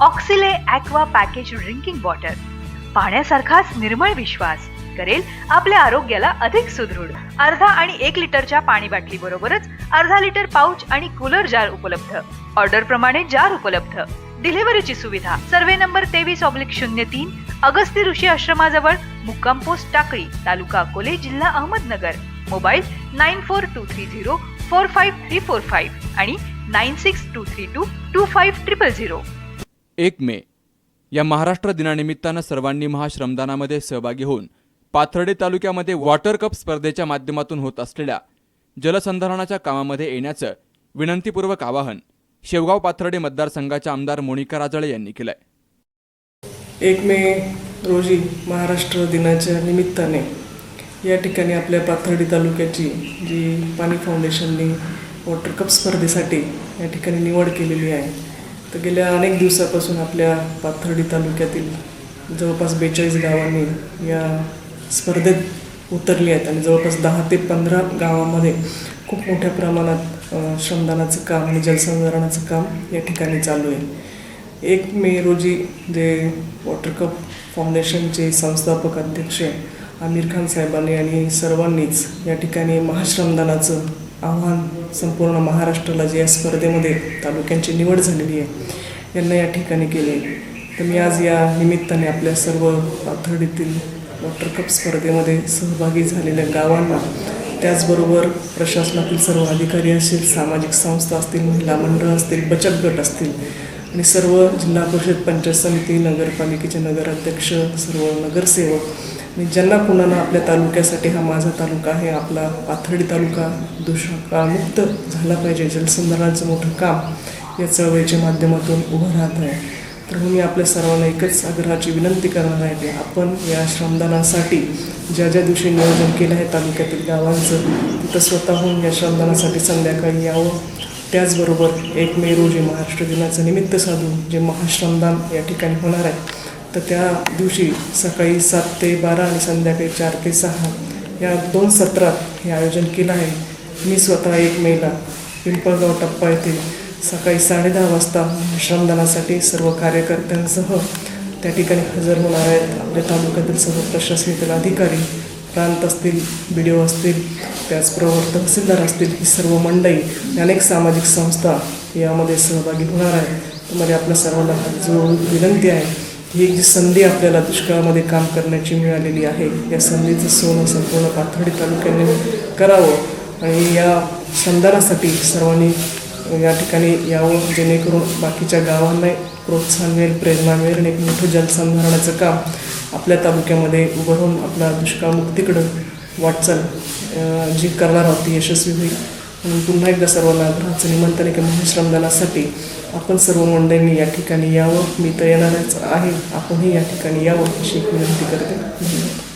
ऑक्सिले aqua package drinking water. पाण्यासारखाच निर्मळ विश्वास करेल आपल्या आरोग्याला अधिक सुदृढ. अर्धा आणि एक लिटरच्या पाणी बाटली बरोबरच अर्धा लिटर पाऊच आणि कूलर जार उपलब्ध. ऑर्डर प्रमाणे जार उपलब्ध. डिलिव्हरीची सुविधा. सर्वे नंबर तेवीस ऑब्लिक शून्य तीन अगस्ती ऋषी आश्रमाजवळ मुक्काम पोस्ट टाकळी तालुका अकोले जिल्हा Ahmednagar. Mobile nine four two three zero four five three four five आणि nine six two three two two five triple zero. एक मे या महाराष्ट्र दिनानिमित्तानं सर्वांनी महाश्रमदानामध्ये सहभागी होऊन पाथर्डे तालुक्यामध्ये वॉटर कप स्पर्धेच्या माध्यमातून होत असलेल्या जलसंधारणाच्या कामामध्ये येण्याचं विनंतीपूर्वक आवाहन शेवगाव पाथर्डे मतदारसंघाच्या आमदार मोनिका राजळे यांनी केलंय. एक मे रोजी महाराष्ट्र दिनाच्या निमित्ताने या ठिकाणी आपल्या पाथर्डी तालुक्याची जी पाणी फाउंडेशनने वॉटर कप स्पर्धेसाठी या ठिकाणी निवड केलेली आहे. तर गेल्या अनेक दिवसापासून आपल्या पाथर्डी तालुक्यातील जवळपास बेचाळीस गावांनी या स्पर्धेत उतरली आहेत आणि जवळपास दहा ते पंधरा गावामध्ये खूप मोठ्या प्रमाणात श्रमदानाचं काम आणि जलसंधारणाचं काम या ठिकाणी चालू आहे. एक मे रोजी जे वॉटर कप फाउंडेशनचे संस्थापक अध्यक्ष आमिर खान साहेबांनी आणि सर्वांनीच या ठिकाणी महाश्रमदानाचं आव्हान संपूर्ण महाराष्ट्राला जे या स्पर्धेमध्ये तालुक्यांची निवड झालेली आहे यांना या ठिकाणी केले तर मी आज या निमित्ताने आपल्या सर्व पाथर्डीतील वॉटर कप स्पर्धेमध्ये सहभागी झालेल्या गावांना त्याचबरोबर प्रशासनातील सर्व अधिकारी असतील सामाजिक संस्था असतील महिला मंडळ असतील बचत गट असतील आणि सर्व जिल्हा परिषद पंचायत समिती नगरपालिकेचे नगराध्यक्ष सर्व नगरसेवक आणि ज्यांना कुणाला आपल्या तालुक्यासाठी हा माझा तालुका आहे आपला पाथर्डी तालुका दुष्काळमुक्त झाला पाहिजे जलसंधारणाचं मोठं काम या चळवळीच्या माध्यमातून उभं राहत आहे. तर मी आपल्या सर्वांना एकच आग्रहाची विनंती करणार आहे की आपण या श्रमदानासाठी ज्या ज्या दिवशी नियोजन केलं आहे तालुक्यातील गावांचं तिथं स्वतःहून या श्रमदानासाठी संध्याकाळी यावं. त्याचबरोबर एक मे रोजी महाराष्ट्र दिनाचं निमित्त साधून जे महाश्रमदान या ठिकाणी होणार आहे तर त्या दिवशी सकाळी सात ते बारा आणि संध्याकाळी चार ते सहा या दोन सत्रात हे आयोजन केलं आहे. मी स्वतः एक मेला पिंपळगाव टप्पा येथे सकाळी साडेदहा वाजता श्रमदानासाठी सर्व कार्यकर्त्यांसह त्या ठिकाणी हजर होणार आहेत. आपल्या तालुक्यातील सर्व प्रशासकीय अधिकारी प्रांत असतील बी डी ओ असतील त्याचबरोबर तहसीलदार असतील ही सर्व मंडळी अनेक सामाजिक संस्था यामध्ये सहभागी होणार आहेत. त्यामध्ये आपल्या सर्वांना हात जोडून विनंती आहे ही एक जी संधी आपल्याला दुष्काळामध्ये काम करण्याची मिळालेली आहे या संधीचं सोनं संपूर्ण पाथर्डी तालुक्याने करावं आणि या श्रमदानासाठी सर्वांनी या ठिकाणी यावं जेणेकरून बाकीच्या गावांना प्रोत्साहन मिळेल प्रेरणा मिळेल आणि एक मोठं जलसंधारणाचं काम आपल्या तालुक्यामध्ये उभं राहून आपला दुष्काळमुक्तीकडं वाटचाल जी करणार आहोत ती यशस्वी होईल. म्हणून पुन्हा एकदा सर्वांना ग्रहाचं निमंत्रण आहे की महाश्रमदानासाठी. आपण सर्व मंडळींनी या ठिकाणी यावं. मी तर येणारच आहे. आपणही या ठिकाणी यावं अशी एक विनंती करते. धन्यवाद.